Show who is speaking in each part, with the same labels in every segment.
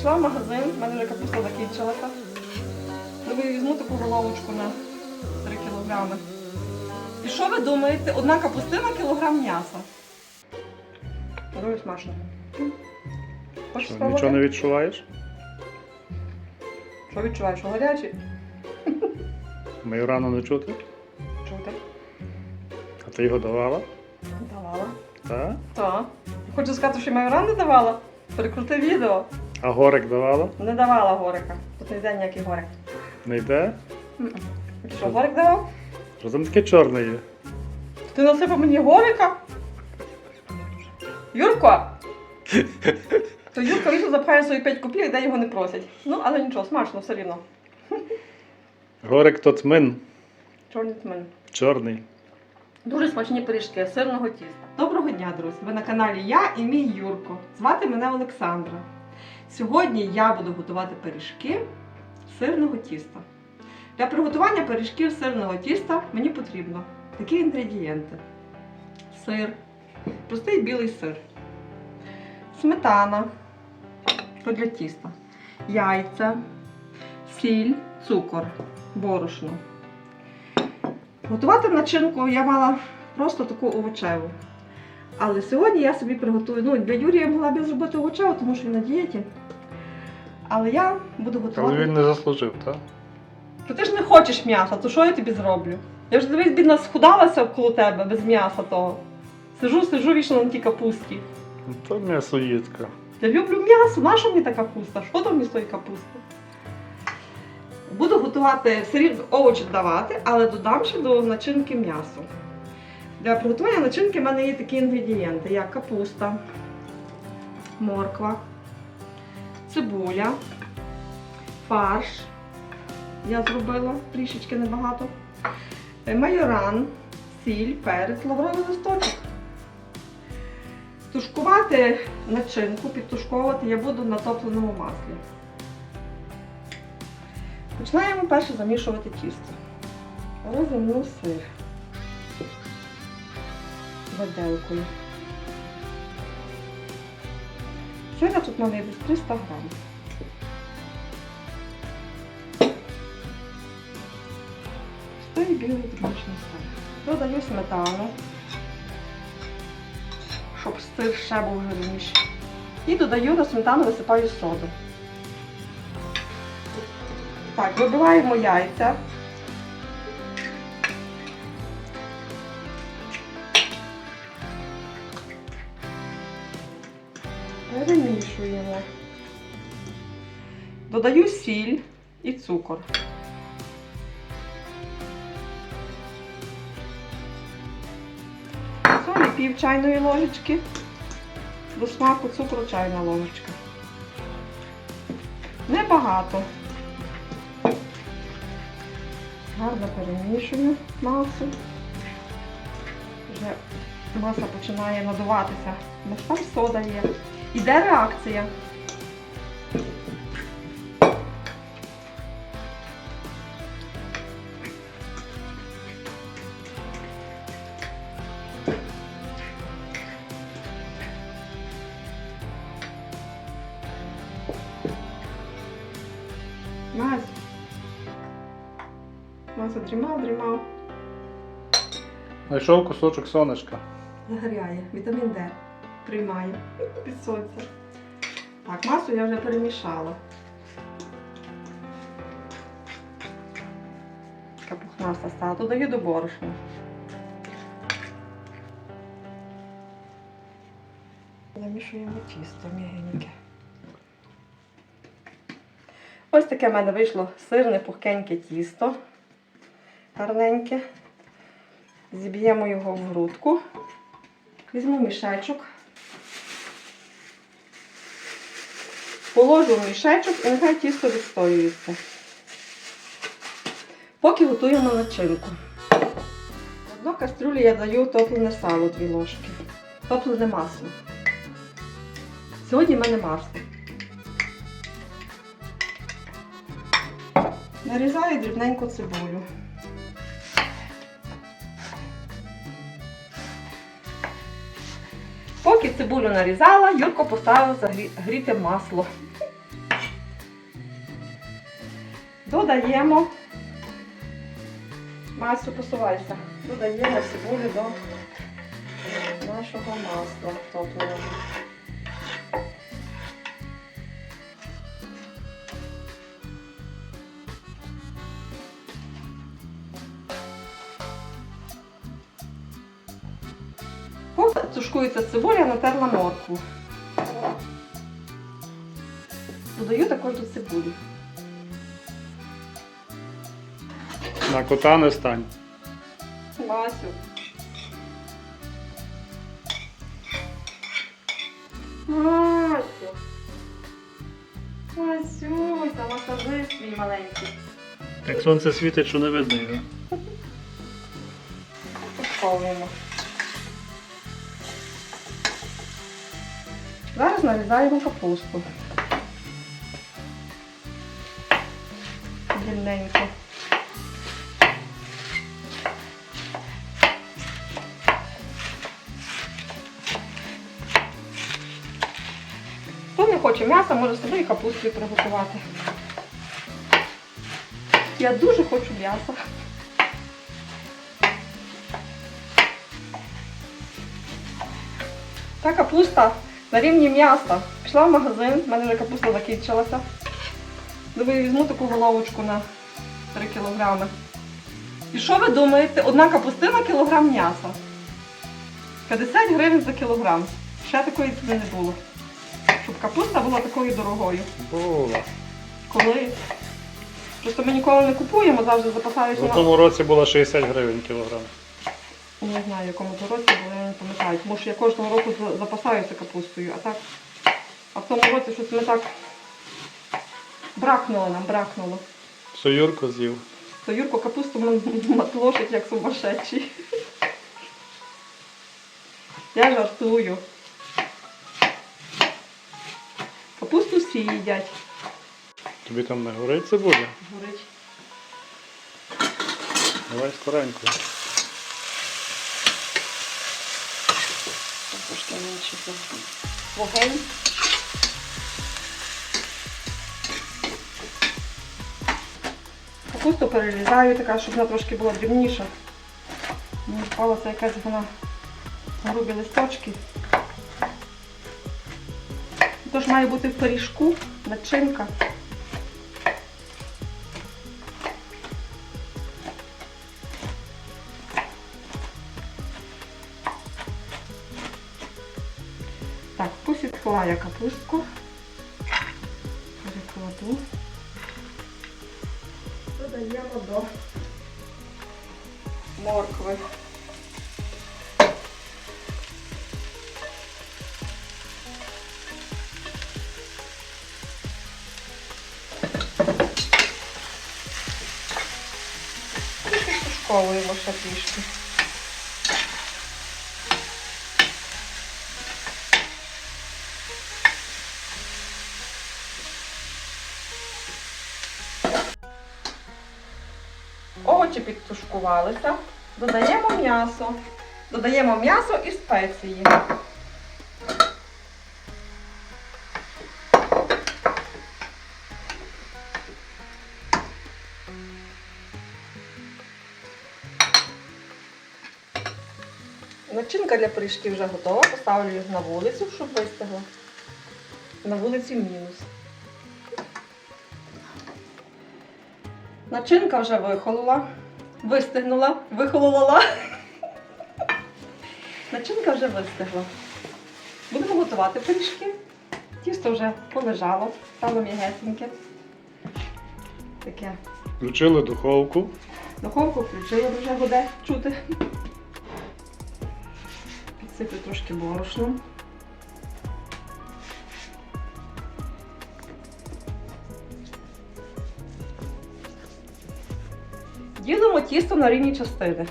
Speaker 1: Пішла в магазин, в мене вже капуста закінчилася. Думаю, візьму таку головочку на 3 кілограми. І що ви думаєте? Одна капустина кілограм м'яса. Дуже смачно. Хочеш
Speaker 2: Що,
Speaker 1: спробувати?
Speaker 2: нічого не відчуваєш?
Speaker 1: Що відчуваєш? Що гарячий?
Speaker 2: Мою рану не чути.
Speaker 1: Чути?
Speaker 2: А ти його давала?
Speaker 1: Давала.
Speaker 2: Так?
Speaker 1: Так. Хочу сказати, що маю ран не давала. Перекрути відео.
Speaker 2: А горик давала?
Speaker 1: Не давала горика. Тут не йде ніякий горик.
Speaker 2: Не йде?
Speaker 1: Ти що, горик давав?
Speaker 2: Розум таке чорне є.
Speaker 1: Ти насипав мені горика? Юрко! То Юрко вічно запхає свої 5 копійок, де його не просять. Ну, але нічого, смачно все рівно.
Speaker 2: Горик то тмин.
Speaker 1: Чорний тмин.
Speaker 2: Чорний.
Speaker 1: Дуже смачні пиріжки сирного тіста. Доброго дня, друзі! Ви на каналі Я і мій Юрко. Звати мене Олександра. Сьогодні я буду готувати пиріжки сирного тіста. Для приготування пиріжків сирного тіста мені потрібно такі інгредієнти: сир, простий білий сир, сметана для тіста, яйця, сіль, цукор, борошно. Готувати начинку я мала просто таку овочеву. Але сьогодні я собі приготую. Ну, для Юрія я могла б зробити овочеву, тому що він на дієті. Але я буду готувати.
Speaker 2: Але він не заслужив, так?
Speaker 1: То ти ж не хочеш м'яса, то що я тобі зроблю? Я вже дивись, бідна схудалася коло тебе без м'яса того. Сижу, сижу вічно на тій капусті.
Speaker 2: Ну, То м'ясоїдка.
Speaker 1: Я люблю м'ясо, наша мені та капуста? Що там мені з капусти? Буду готувати все рівно овочі давати, але додам ще до начинки м'ясо. Для приготування начинки в мене є такі інгредієнти, як капуста, морква, цибуля, фарш. Я зробила трішечки небагато. е, Майоран, сіль, перець, лавровий листочок. Тушкувати начинку, підтушковувати я буду на топленому маслі. Починаємо перше замішувати тісто. Розімну сир виделкою. Сира тут мене десь 300 грамів. Стої білий дрібничний сир. Додаю сметану щоб сир ще був жирніший. І додаю на сметану, висипаю соду. Так, вибиваємо яйця. Перемішуємо. Додаю сіль і цукор. Солі пів чайної ложечки. До смаку цукру чайна ложечка. Небагато. Гарно перемішую масу. Вже маса починає надуватися. Бо там сода є. Іде реакція. Мась. Маса дрімав, дрімав.
Speaker 2: Знайшов кусочок сонечка.
Speaker 1: Загоряє. Вітамін Д. Приймаю. Під сонце. Так, масу я вже перемішала. Така пухнаста стала. Додаю до борошна. Замішуємо тісто м'ягеньке. Ось таке в мене вийшло сирне пухкеньке тісто. Гарненьке. Зіб'ємо його в грудку. Візьму мішечок. Положу в мішечок і нехай тісто відстоюється. Поки готуємо начинку. В одну кастрюлю я даю топлене сало 2 ложки. Топлене масло. Сьогодні в мене масло. Нарізаю дрібненьку цибулю. Поки цибулю нарізала, Юрко поставив загріти масло. Додаємо, Масю, посувайся, додаємо цибулю до нашого масла. Тушкується цибуля, натерла моркву. Додаю також до цибулі.
Speaker 2: На кота не стань.
Speaker 1: Масю. Масю. Масюся, масажист свій маленький.
Speaker 2: Як сонце світить, що не видно його.
Speaker 1: Посолимо. Зараз нарізаємо капусту. Дрібненько. Хто не хоче м'яса, може собі і капусту приготувати. Я дуже хочу м'яса. Та капуста на рівні м'яса. Пішла в магазин, в мене вже капуста закінчилася. Думаю, візьму таку головочку на 3 кілограми. І що ви думаєте? Одна капустина кілограм м'яса. 50 гривень за кілограм. Ще такої ціни не було. Щоб капуста була такою дорогою.
Speaker 2: Була.
Speaker 1: Коли? Просто ми ніколи не купуємо, завжди запасаюся
Speaker 2: В
Speaker 1: на.
Speaker 2: тому році було 60 гривень кілограм.
Speaker 1: Не знаю, в якому то році, бо я не пам'ятаю. Тому що я кожного року запасаюся капустою, а так. А в тому році щось ми так бракнуло нам, бракнуло.
Speaker 2: Що Юрко з'їв.
Speaker 1: То Юрко капусту матлошить як сумасшедший. Я жартую. Капусту всі їдять.
Speaker 2: Тобі там не горить цибуля?
Speaker 1: Горить.
Speaker 2: Давай скоренько.
Speaker 1: Менше вогонь. Капусту перерізаю така, щоб вона трошки була дрібніша. Мені впалося якась вона грубі листочки. Тож має бути в пиріжку начинка. Посідкла я капустку. Перекладу. Додаємо до моркви. Трішки тушковуємо ще трішки. Підтушкувалися. Додаємо м'ясо. Додаємо м'ясо і спеції. Начинка для пиріжків вже готова. Поставлю їх на вулицю, щоб вистигла. На вулиці мінус. Начинка вже вихолола, вистигнула, вихолола. Начинка вже вистигла. Будемо готувати пиріжки. Тісто вже полежало, стало м'ягесеньке. Таке.
Speaker 2: Включили духовку.
Speaker 1: Духовку включила, вже буде чути. Підсиплю трошки борошном. Тісто на рівні частини.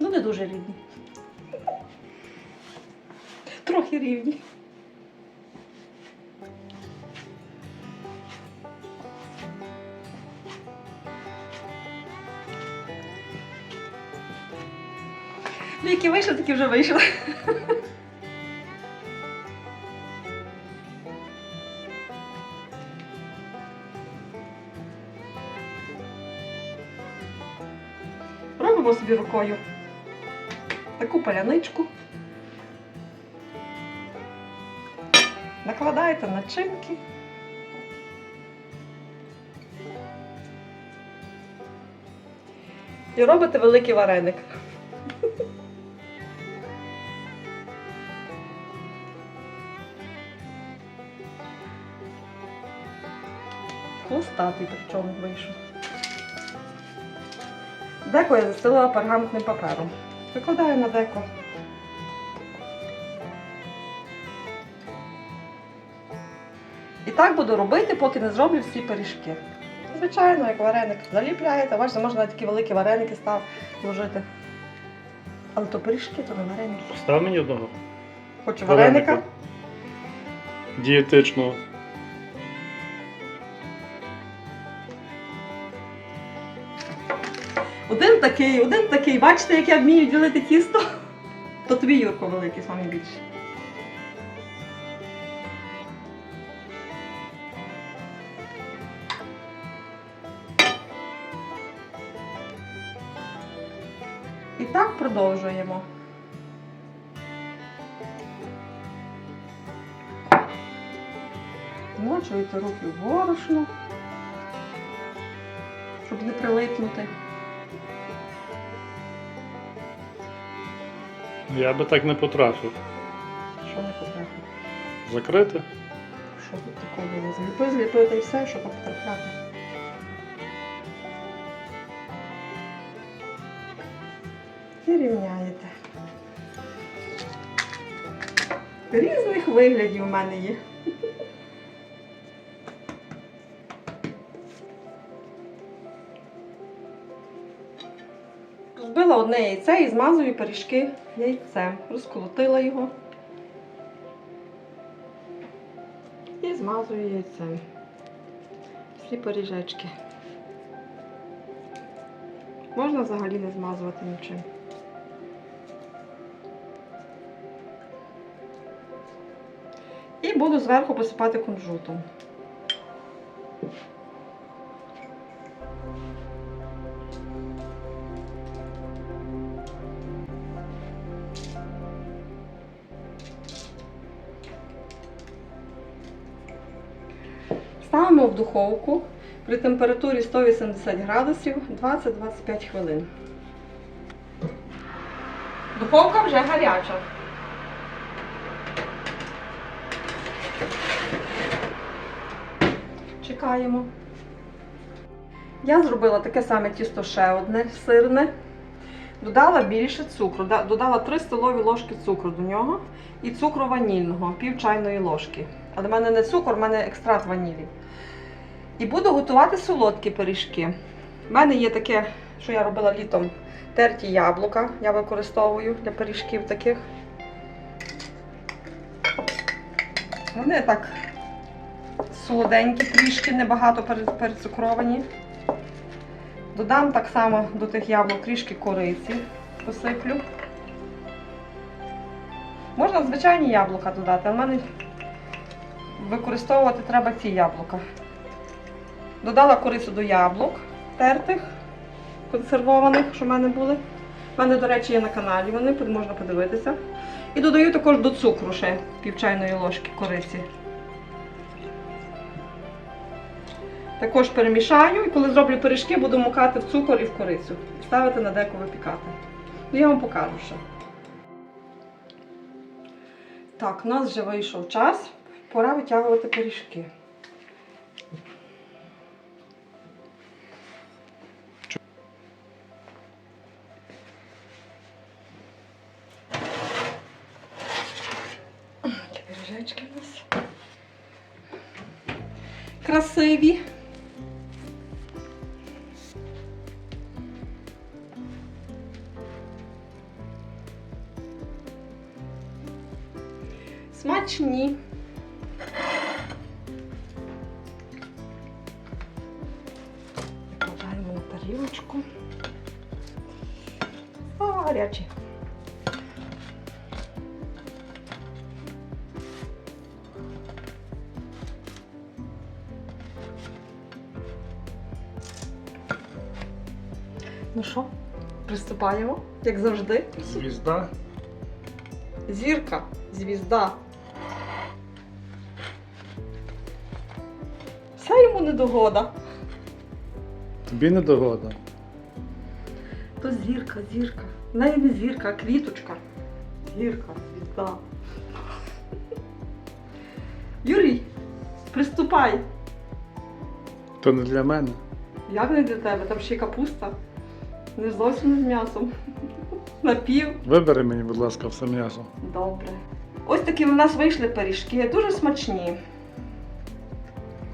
Speaker 1: Ну, не дуже рівні. Трохи рівні. Які вийшли, такі вже вийшли. Робимо собі рукою таку паляничку. Накладаєте начинки. І робите великий вареник. Хвостатий причому вийшов. Деко я застелила пергаментним папером. Викладаю на деко. І так буду робити, поки не зроблю всі пиріжки. Звичайно, як вареник. Заліпляєте, бачите, можна такі великі вареники став вложити. Але то пиріжки, то не вареники.
Speaker 2: Став мені одного.
Speaker 1: Хочу вареника.
Speaker 2: Вареника. Дієтичного.
Speaker 1: Один такий, один такий. Бачите, як я вмію ділити тісто? То тобі, Юрко, великий, саме більше. І так продовжуємо. Змочуєте руки в борошно, щоб не прилипнути.
Speaker 2: Я би так не потрафив.
Speaker 1: Що не потрапить?
Speaker 2: Закрити?
Speaker 1: Що тут такого не Зліпи, зліпи та й все, щоб потрапляти. І рівняєте. Різних виглядів у мене є. Одне яйце і змазую пиріжки яйцем. Розколотила його. І змазую яйцем. Всі пиріжечки. Можна взагалі не змазувати нічим. І буду зверху посипати кунжутом. Ставимо в духовку при температурі 180 градусів 20-25 хвилин. Духовка вже гаряча. Чекаємо. Я зробила таке саме тісто ще одне сирне. Додала більше цукру. Додала 3 столові ложки цукру до нього і цукру ванільного, пів чайної ложки. Але в мене не цукор, в мене екстракт ванілі. І буду готувати солодкі пиріжки. У мене є таке, що я робила літом, терті яблука. Я використовую для пиріжків таких. Вони так солоденькі трішки, небагато перецукровані. Додам так само до тих яблук трішки кориці посиплю. Можна звичайні яблука додати, а в мене використовувати треба ці яблука. Додала корицю до яблук тертих, консервованих, що в мене були. У мене, до речі, є на каналі вони, можна подивитися. І додаю також до цукру ще пів чайної ложки кориці. Також перемішаю і коли зроблю пиріжки, буду мукати в цукор і в корицю. Ставити на деко випікати. Ну, я вам покажу ще. Так, у нас вже вийшов час. Пора витягувати пиріжки. Красиві. Смачні. Викладаємо на тарілочку. О. приступаємо, як завжди.
Speaker 2: Звізда.
Speaker 1: Зірка, звізда. Все йому не догода.
Speaker 2: Тобі не догода.
Speaker 1: То зірка, зірка. В неї не зірка, а квіточка. Зірка, звізда. Юрій, приступай.
Speaker 2: То не для мене.
Speaker 1: Як не для тебе? Там ще й капуста. Не зовсім з м'ясом. Напів.
Speaker 2: Вибери мені, будь ласка, все м'ясо.
Speaker 1: Добре. Ось такі в нас вийшли пиріжки, дуже смачні.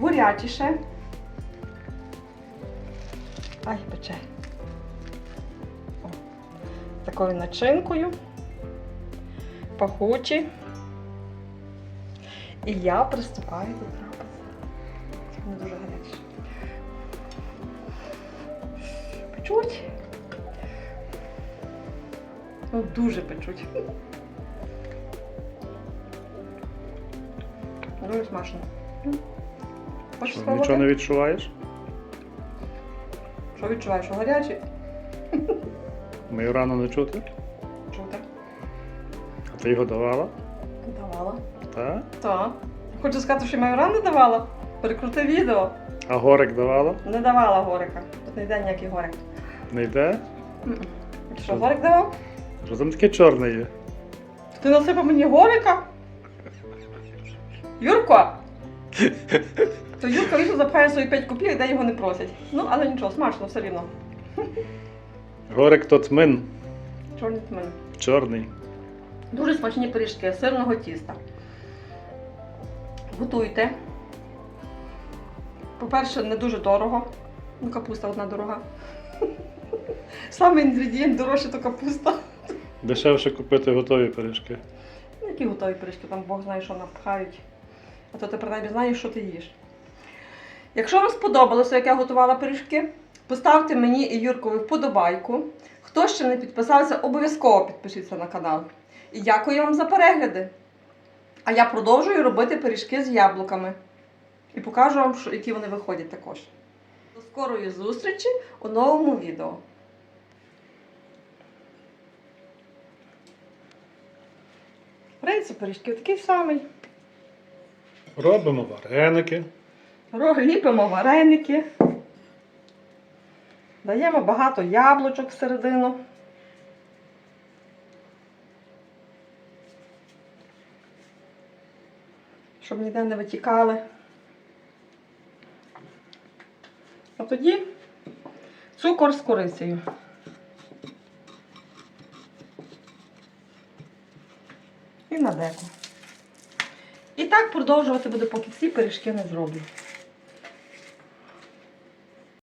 Speaker 1: Горячіше. Ай, пече. О, такою начинкою. Пахучі. І я приступаю до трапези. Вони дуже гарячі. Печуть. Ну, дуже печуть. Дуже смачно. Хочеш
Speaker 2: Що,
Speaker 1: спробувати?
Speaker 2: нічого не відчуваєш?
Speaker 1: Що відчуваєш? Що гарячі?
Speaker 2: Мою рану не чути?
Speaker 1: Чути.
Speaker 2: А ти його давала?
Speaker 1: Давала.
Speaker 2: Так?
Speaker 1: Так. Хочу сказати, що маю ран не давала. Перекрути відео.
Speaker 2: А горик давала?
Speaker 1: Не давала горика. Тут не йде ніякий горик.
Speaker 2: Не йде?
Speaker 1: Що, горик давав?
Speaker 2: Що там таке чорне є?
Speaker 1: Ти насипав мені горика? Юрко! То Юрка вийшов запхає свої 5 копійок, де його не просять. Ну, але нічого, смачно все рівно.
Speaker 2: Горик то тмин.
Speaker 1: Чорний тмин.
Speaker 2: Чорний.
Speaker 1: Дуже смачні пиріжки з сирного тіста. Готуйте. По-перше, не дуже дорого. Ну, капуста одна дорога. Саме інгредієнт дорожче то капуста.
Speaker 2: Дешевше купити готові пиріжки.
Speaker 1: Ну, Які готові пиріжки, там Бог знає, що напхають. А то ти принаймні знаєш, що ти їш. Якщо вам сподобалося, як я готувала пиріжки, поставте мені і Юркові вподобайку. Хто ще не підписався, обов'язково підпишіться на канал. І дякую вам за перегляди. А я продовжую робити пиріжки з яблуками. І покажу вам, які вони виходять також. До скорої зустрічі у новому відео. Принцип пиріжків такий самий.
Speaker 2: Робимо вареники.
Speaker 1: Ро- Ліпимо вареники. Даємо багато яблучок всередину. Щоб ніде не витікали. А тоді цукор з корицею. І на деко. І так продовжувати буде, поки всі пиріжки не зроблю.